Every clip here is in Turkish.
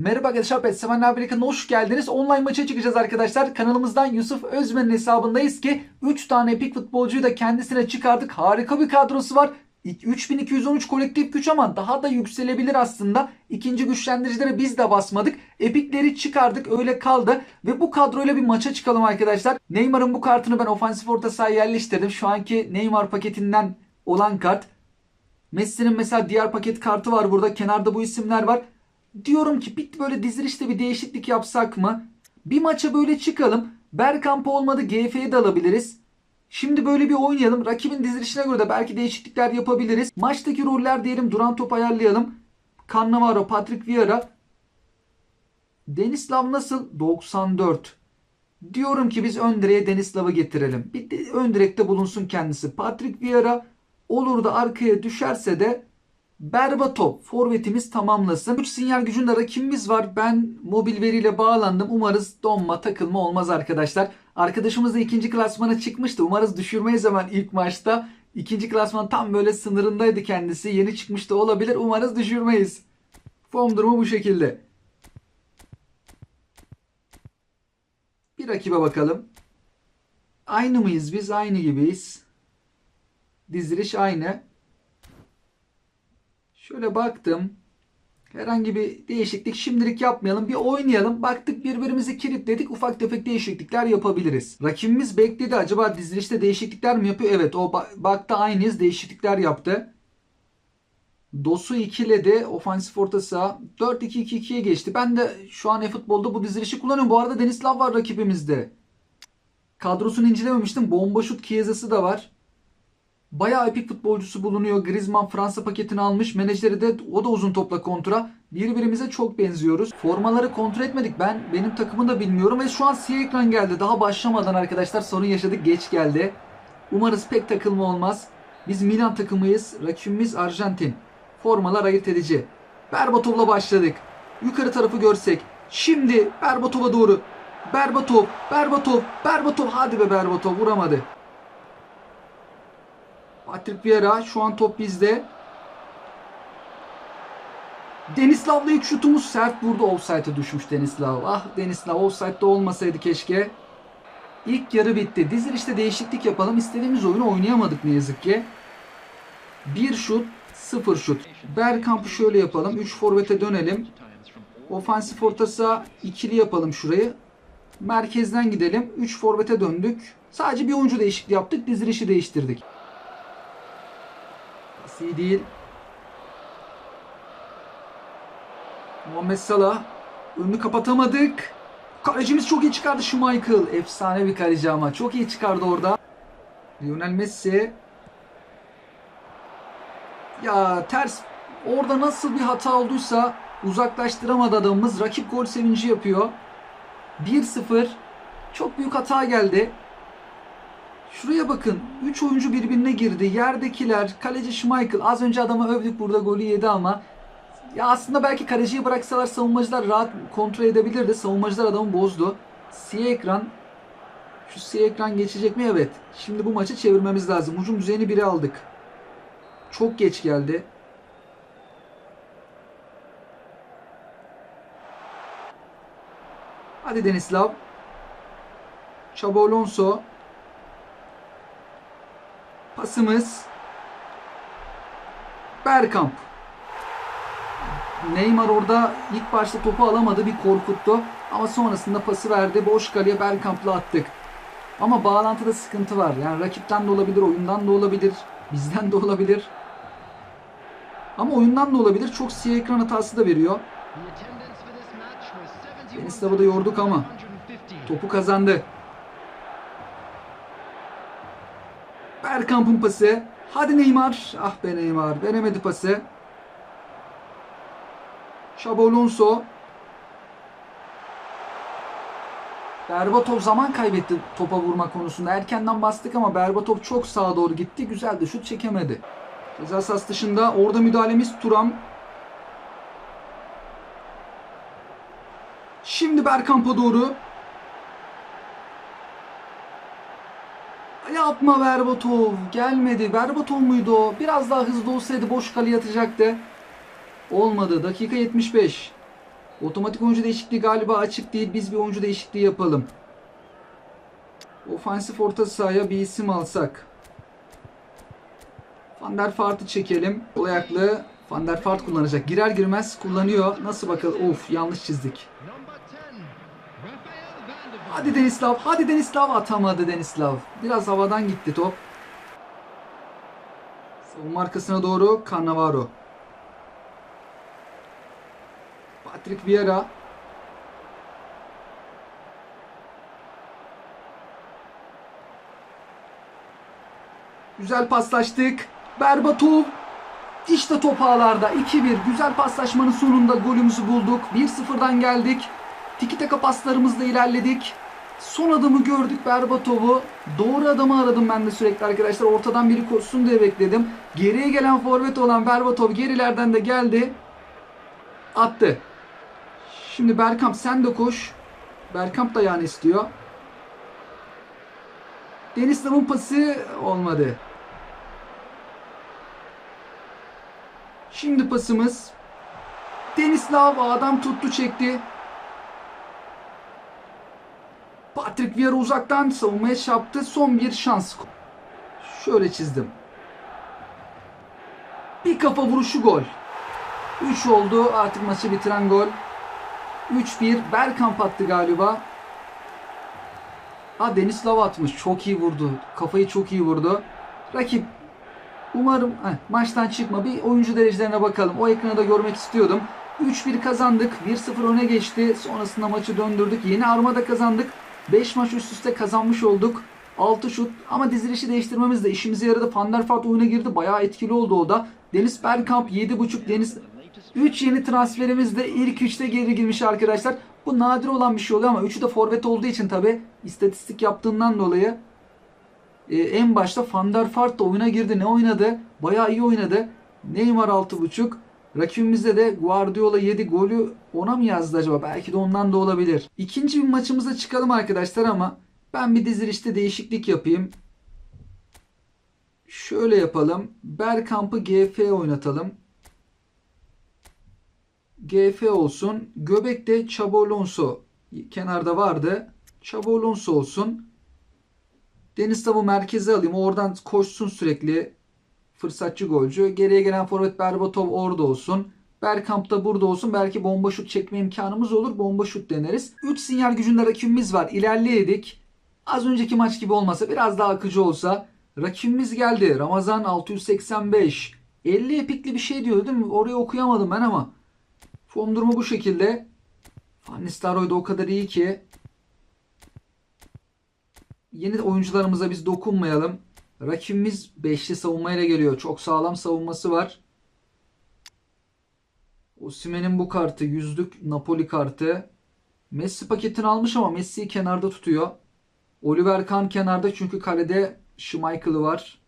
Merhaba arkadaşlar, ben Seven Amerika'na hoş geldiniz. Online maça çıkacağız arkadaşlar. Kanalımızdan Yusuf Özmen'in hesabındayız ki 3 tane epik futbolcuyu da kendisine çıkardık. Harika bir kadrosu var. 3213 kolektif güç ama daha da yükselebilir aslında. İkinci güçlendiricilere biz de basmadık. Epikleri çıkardık öyle kaldı. Ve bu kadroyla bir maça çıkalım arkadaşlar. Neymar'ın bu kartını ben ofansif orta sahaya yerleştirdim. Şu anki Neymar paketinden olan kart. Messi'nin mesela diğer paket kartı var burada. Kenarda bu isimler var. Diyorum ki bir böyle dizilişte bir değişiklik yapsak mı? Bir maça böyle çıkalım. Bergkamp olmadı GF'yi de alabiliriz. Şimdi böyle bir oynayalım. Rakibin dizilişine göre de belki değişiklikler yapabiliriz. Maçtaki roller diyelim duran top ayarlayalım. Cannavaro, Patrick Vieira. Denislav nasıl? 94. Diyorum ki biz ön direğe Denislav'ı getirelim. Bir de ön direkte bulunsun kendisi. Patrick Vieira olur da arkaya düşerse de Berbatov forvetimiz tamamlasın. 3 sinyal gücünde rakibimiz var. Ben mobil veriyle bağlandım. Umarız donma takılma olmaz arkadaşlar. Arkadaşımız da ikinci klasmana çıkmıştı. Umarız düşürmeyiz hemen ilk maçta. İkinci klasman tam böyle sınırındaydı kendisi. Yeni çıkmıştı olabilir. Umarız düşürmeyiz. Form durumu bu şekilde. Bir rakibe bakalım. Aynı mıyız biz? Aynı gibiyiz. Diziliş aynı. Şöyle baktım. Herhangi bir değişiklik şimdilik yapmayalım. Bir oynayalım. Baktık birbirimizi kilitledik. Ufak tefek değişiklikler yapabiliriz. Rakibimiz bekledi. Acaba dizilişte değişiklikler mi yapıyor? Evet o ba- baktı aynıyız. Değişiklikler yaptı. Dosu ikiledi. Ofansif orta saha. 4-2-2-2'ye geçti. Ben de şu an e-futbolda bu dizilişi kullanıyorum. Bu arada Denislav var rakibimizde. Kadrosunu incelememiştim. Bomba şut Chiesa'sı da var. Bayağı epik futbolcusu bulunuyor. Griezmann Fransa paketini almış. Menajeri de o da uzun topla kontra. Birbirimize çok benziyoruz. Formaları kontrol etmedik. Ben benim takımı da bilmiyorum ve şu an siyah ekran geldi. Daha başlamadan arkadaşlar sorun yaşadık. Geç geldi. Umarız pek takılma olmaz. Biz Milan takımıyız. Rakibimiz Arjantin. Formalar ayırt edici. Berbatov'la başladık. Yukarı tarafı görsek. Şimdi Berbatov'a doğru. Berbatov, Berbatov, Berbatov. Hadi be Berbatov vuramadı. Patrick Vieira şu an top bizde. Denislav'la ilk şutumuz sert vurdu. Offside'e düşmüş Denislav. Ah Denislav offside'de olmasaydı keşke. İlk yarı bitti. Dizilişte değişiklik yapalım. İstediğimiz oyunu oynayamadık ne yazık ki. Bir şut, sıfır şut. Bergkamp'ı şöyle yapalım. 3 forvete dönelim. Ofansif orta saha ikili yapalım şurayı. Merkezden gidelim. 3 forvete döndük. Sadece bir oyuncu değişikliği yaptık. Dizilişi değiştirdik. İyi değil. Muhammed Salah. Önünü kapatamadık. Kalecimiz çok iyi çıkardı şu Michael. Efsane bir kaleci ama. Çok iyi çıkardı orada. Lionel Messi. Ya ters. Orada nasıl bir hata olduysa uzaklaştıramadı adamımız. Rakip gol sevinci yapıyor. 1-0. Çok büyük hata geldi. Şuraya bakın. 3 oyuncu birbirine girdi. Yerdekiler, kaleci Schmeichel. Az önce adamı övdük burada golü yedi ama ya aslında belki kaleciyi bıraksalar savunmacılar rahat kontrol edebilirdi. Savunmacılar adamı bozdu. Siyah ekran şu siyah ekran geçecek mi? Evet. Şimdi bu maçı çevirmemiz lazım. Hücum düzeyini biri aldık. Çok geç geldi. Hadi Denislav. Xabi Alonso. Pasımız Bergkamp. Neymar orada ilk başta topu alamadı bir korkuttu. Ama sonrasında pası verdi. Boş kaleye Bergkamp'la attık. Ama bağlantıda sıkıntı var. Yani rakipten de olabilir, oyundan da olabilir, bizden de olabilir. Ama oyundan da olabilir. Çok siyah ekran hatası da veriyor. Denislav'ı da yorduk ama topu kazandı. Bergkamp'ın pası. Hadi Neymar. Ah be Neymar. Veremedi pası. Xabi Alonso. Berbatov zaman kaybetti topa vurma konusunda. Erkenden bastık ama Berbatov çok sağa doğru gitti. Güzel de şut çekemedi. Ceza sahası dışında orada müdahalemiz Turam. Şimdi Bergkamp'a doğru. Yapma Berbatov. Gelmedi. Berbatov muydu o? Biraz daha hızlı olsaydı boş kaleye atacaktı. Olmadı. Dakika 75. Otomatik oyuncu değişikliği galiba açık değil. Biz bir oyuncu değişikliği yapalım. Ofansif orta sahaya bir isim alsak. Van der Vaart'ı çekelim. Sol ayaklı Van der Vaart kullanacak. Girer girmez kullanıyor. Nasıl bakalım? Of yanlış çizdik. Hadi Denislav. Hadi Denislav. Atamadı Denislav. Biraz havadan gitti top. Savunma arkasına doğru Cannavaro. Patrick Vieira. Güzel paslaştık. Berbatov. İşte top ağlarda. 2-1. Güzel paslaşmanın sonunda golümüzü bulduk. 1-0'dan geldik. Tiki taka paslarımızla ilerledik. Son adamı gördük Berbatov'u. Doğru adamı aradım ben de sürekli arkadaşlar. Ortadan biri koşsun diye bekledim. Geriye gelen forvet olan Berbatov gerilerden de geldi. Attı. Şimdi Berkamp sen de koş. Berkamp da yani istiyor. Denizlav'ın pası olmadı. Şimdi pasımız. Denislav adam tuttu çekti. Patrick Vieira uzaktan savunmaya çarptı. Son bir şans. Şöyle çizdim. Bir kafa vuruşu gol. 3 oldu artık maçı bitiren gol. 3-1 Bergkamp attı galiba. Ha Denislav atmış. Çok iyi vurdu. Kafayı çok iyi vurdu. Rakip umarım heh, maçtan çıkma. Bir oyuncu derecelerine bakalım. O ekranı da görmek istiyordum. 3-1 kazandık. 1-0 öne geçti. Sonrasında maçı döndürdük. Yeni armada kazandık. 5 maç üst üste kazanmış olduk. 6 şut ama dizilişi değiştirmemiz de işimize yaradı. Van der Vaart oyuna girdi. Bayağı etkili oldu o da. Deniz Bergkamp 7.5 Deniz 3 yeni transferimiz de ilk 3'te geri girmiş arkadaşlar. Bu nadir olan bir şey oluyor ama 3'ü de forvet olduğu için tabi istatistik yaptığından dolayı e, en başta Van der Vaart da oyuna girdi. Ne oynadı? Bayağı iyi oynadı. Neymar 6.5. Rakibimizde de Guardiola 7 golü ona mı yazdı acaba? Belki de ondan da olabilir. İkinci bir maçımıza çıkalım arkadaşlar ama ben bir dizilişte değişiklik yapayım. Şöyle yapalım. Bergkamp'ı GF oynatalım. GF olsun. Göbek'te Xabi Alonso kenarda vardı. Xabi Alonso olsun. Deniz Tavu merkeze alayım. Oradan koşsun sürekli. Fırsatçı golcü. Geriye gelen forvet Berbatov orada olsun. Bergkamp da burada olsun. Belki bomba şut çekme imkanımız olur. Bomba şut deneriz. 3 sinyal gücünde rakibimiz var. İlerleyedik. Az önceki maç gibi olmasa biraz daha akıcı olsa. Rakibimiz geldi. Ramazan 685. 50 epikli bir şey diyor değil mi? Orayı okuyamadım ben ama. Form durumu bu şekilde. Van da o kadar iyi ki. Yeni oyuncularımıza biz dokunmayalım. Rakibimiz beşli savunmayla geliyor. Çok sağlam savunması var. Osimhen'in bu kartı yüzlük Napoli kartı. Messi paketini almış ama Messi'yi kenarda tutuyor. Oliver Kahn kenarda çünkü kalede Schmeichel'ı var.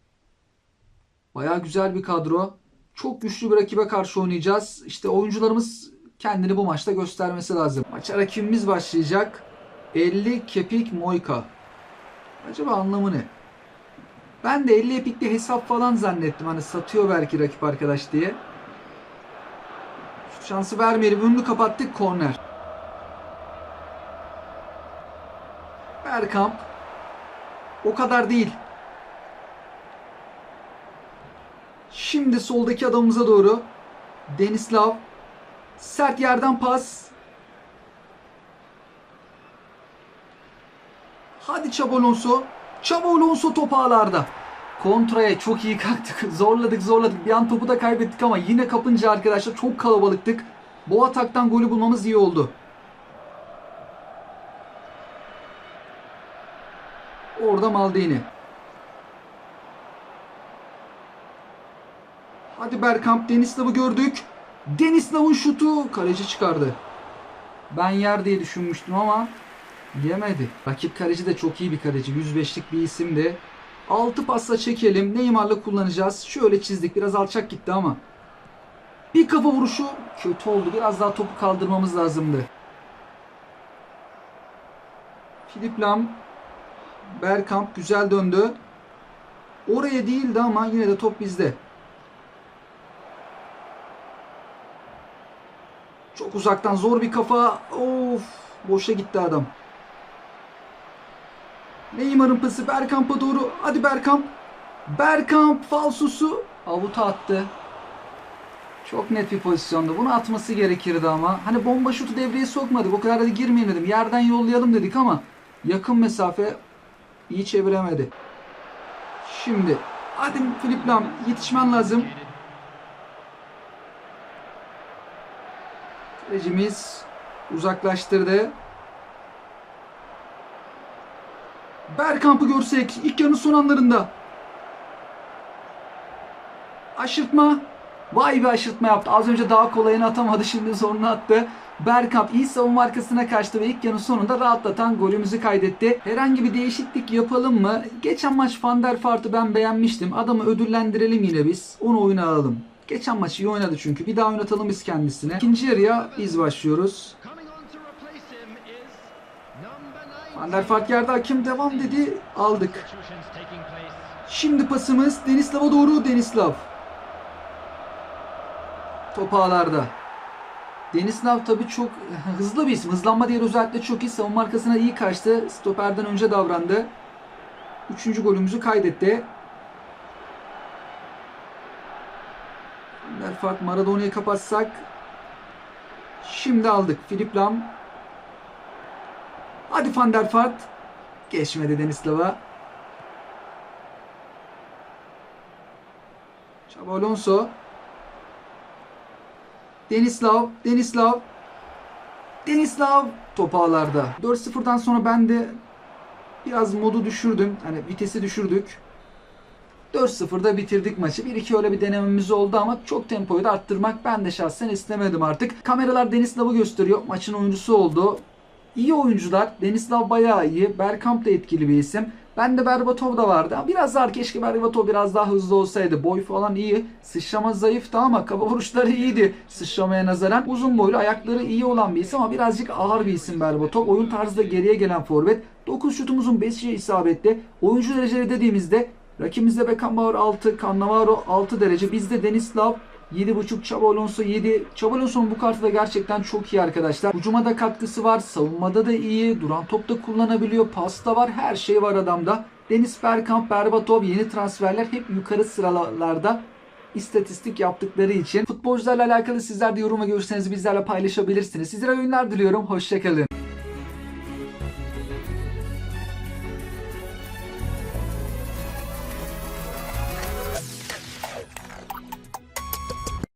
Baya güzel bir kadro. Çok güçlü bir rakibe karşı oynayacağız. İşte oyuncularımız kendini bu maçta göstermesi lazım. Maça rakibimiz başlayacak. 50 kepik Moika. Acaba anlamı ne? Ben de 50 epikli hesap falan zannettim. Hani satıyor belki rakip arkadaş diye. Şansı vermeyelim. Önünü kapattık. Korner. Bergkamp. O kadar değil. Şimdi soldaki adamımıza doğru. Denislav. Sert yerden pas. Hadi Xabi Alonso. Xabi Alonso top ağlarda. Kontraya çok iyi kalktık. Zorladık zorladık. Bir an topu da kaybettik ama yine kapınca arkadaşlar çok kalabalıktık. Bu ataktan golü bulmamız iyi oldu. Orada Maldini. Hadi Bergkamp Denislav'ı gördük. Denislav'ın şutu kaleci çıkardı. Ben yer diye düşünmüştüm ama yemedi. Rakip kaleci de çok iyi bir kaleci. 105'lik bir isimdi. 6 pasla çekelim. Neymar'la kullanacağız. Şöyle çizdik. Biraz alçak gitti ama. Bir kafa vuruşu kötü oldu. Biraz daha topu kaldırmamız lazımdı. Filip Lam Bergkamp güzel döndü. Oraya değildi ama yine de top bizde. Çok uzaktan zor bir kafa. Of boşa gitti adam. Neymar'ın pası Bergkamp'a doğru. Hadi Bergkamp. Bergkamp falsosu avuta attı. Çok net bir pozisyonda. Bunu atması gerekirdi ama. Hani bomba şutu devreye sokmadık. O kadar da girmeyin dedim. Yerden yollayalım dedik ama yakın mesafe iyi çeviremedi. Şimdi hadi Filip Lam yetişmen lazım. Kalecimiz uzaklaştırdı. Bergkamp'ı görsek ilk yarının son anlarında. Aşırtma. Vay be aşırtma yaptı. Az önce daha kolayını atamadı. Şimdi zorunu attı. Bergkamp iyi savunma arkasına kaçtı ve ilk yarının sonunda rahatlatan golümüzü kaydetti. Herhangi bir değişiklik yapalım mı? Geçen maç Van der Vaart'ı ben beğenmiştim. Adamı ödüllendirelim yine biz. Onu oyuna alalım. Geçen maç iyi oynadı çünkü. Bir daha oynatalım biz kendisine. İkinci yarıya biz başlıyoruz. Van der Vaart yerde hakim devam dedi. Aldık. Şimdi pasımız Denislav'a doğru Denislav. Top ağlarda. Denislav tabi çok hızlı bir isim. Hızlanma diğer özellikle çok iyi. Savunma arkasına iyi kaçtı. Stoperden önce davrandı. Üçüncü golümüzü kaydetti. Vaart Maradona'yı kapatsak. Şimdi aldık. Filip Lam. Hadi Van der Vaart. Geçmedi Denislav'a. Xabi Alonso. Denislav, Denislav. Denislav top ağlarda. 4-0'dan sonra ben de biraz modu düşürdüm. Hani vitesi düşürdük. 4-0'da bitirdik maçı. 1-2 öyle bir denememiz oldu ama çok tempoyu da arttırmak ben de şahsen istemedim artık. Kameralar Denislav'ı gösteriyor. Maçın oyuncusu oldu. İyi oyuncular. Denislav bayağı iyi. Bergkamp da etkili bir isim. Ben de Berbatov da vardı. Biraz daha keşke Berbatov biraz daha hızlı olsaydı. Boy falan iyi. Sıçrama zayıftı ama kafa vuruşları iyiydi sıçramaya nazaran. Uzun boylu ayakları iyi olan bir isim ama birazcık ağır bir isim Berbatov. Oyun tarzı da geriye gelen forvet. 9 şutumuzun 5'i isabetli. Oyuncu dereceleri dediğimizde rakibimizde Beckenbauer 6, Cannavaro 6 derece. Bizde Denislav 7.5 Xabi Alonso 7. Xabi Alonso'nun bu kartı da gerçekten çok iyi arkadaşlar. Hücuma da katkısı var. Savunmada da iyi. Duran top da kullanabiliyor. Pas da var. Her şey var adamda. Deniz Bergkamp, Berbatov yeni transferler hep yukarı sıralarda istatistik yaptıkları için. Futbolcularla alakalı sizler de yorum ve görüşlerinizi bizlerle paylaşabilirsiniz. Sizlere oyunlar diliyorum. Hoşçakalın.